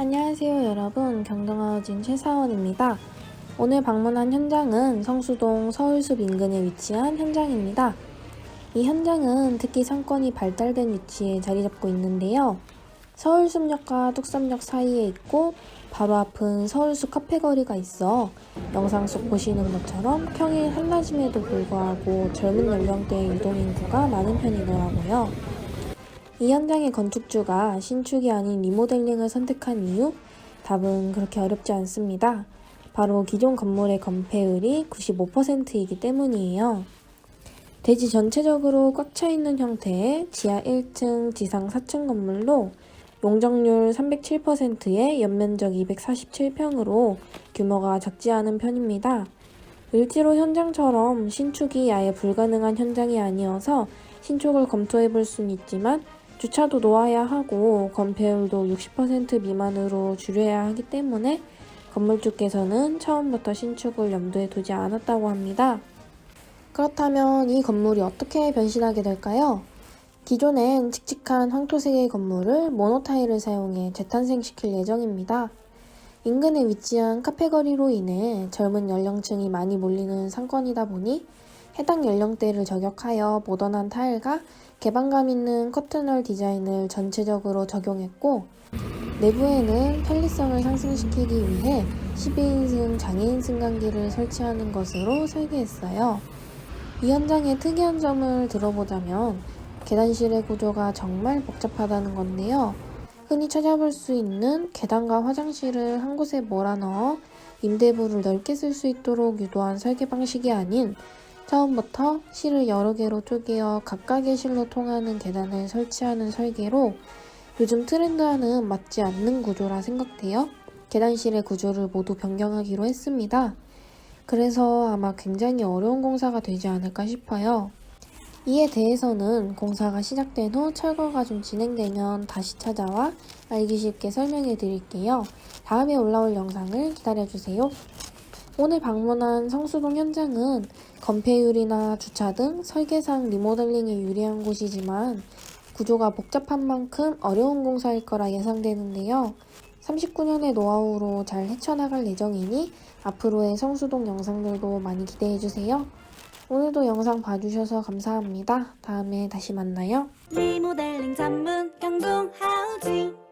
안녕하세요 여러분 경동하우진 최사원입니다. 오늘 방문한 현장은 성수동 서울숲 인근에 위치한 현장입니다. 이 현장은 특히 상권이 발달된 위치에 자리 잡고 있는데요. 서울숲역과 뚝섬역 사이에 있고 바로 앞은 서울숲 카페거리가 있어 영상 속 보시는 것처럼 평일 한낮임에도 불구하고 젊은 연령대의 유동 인구가 많은 편이더라고요. 이 현장의 건축주가 신축이 아닌 리모델링을 선택한 이유? 답은 그렇게 어렵지 않습니다. 바로 기존 건물의 건폐율이 95%이기 때문이에요. 대지 전체적으로 꽉 차 있는 형태의 지하 1층, 지상 4층 건물로 용적률 307%에 연면적 247평으로 규모가 작지 않은 편입니다. 을지로 현장처럼 신축이 아예 불가능한 현장이 아니어서 신축을 검토해 볼 수는 있지만 주차도 놓아야 하고 건폐율도 60% 미만으로 줄여야 하기 때문에 건물주께서는 처음부터 신축을 염두에 두지 않았다고 합니다. 그렇다면 이 건물이 어떻게 변신하게 될까요? 기존엔 칙칙한 황토색의 건물을 모노타일을 사용해 재탄생시킬 예정입니다. 인근에 위치한 카페거리로 인해 젊은 연령층이 많이 몰리는 상권이다 보니 해당 연령대를 저격하여 모던한 타일과 개방감 있는 커튼홀 디자인을 전체적으로 적용했고 내부에는 편리성을 상승시키기 위해 12인승 장애인 승강기를 설치하는 것으로 설계했어요. 이 현장의 특이한 점을 들어보자면 계단실의 구조가 정말 복잡하다는 건데요. 흔히 찾아볼 수 있는 계단과 화장실을 한 곳에 몰아넣어 임대부를 넓게 쓸 수 있도록 유도한 설계 방식이 아닌 처음부터 실을 여러 개로 쪼개어 각각의 실로 통하는 계단을 설치하는 설계로 요즘 트렌드와는 맞지 않는 구조라 생각되어 계단실의 구조를 모두 변경하기로 했습니다. 그래서 아마 굉장히 어려운 공사가 되지 않을까 싶어요. 이에 대해서는 공사가 시작된 후 철거가 좀 진행되면 다시 찾아와 알기 쉽게 설명해 드릴게요. 다음에 올라올 영상을 기다려주세요. 오늘 방문한 성수동 현장은 건폐율이나 주차 등 설계상 리모델링에 유리한 곳이지만 구조가 복잡한 만큼 어려운 공사일 거라 예상되는데요. 39년의 노하우로 잘 헤쳐나갈 예정이니 앞으로의 성수동 영상들도 많이 기대해주세요. 오늘도 영상 봐주셔서 감사합니다. 다음에 다시 만나요. 리모델링 전문 경동 하우징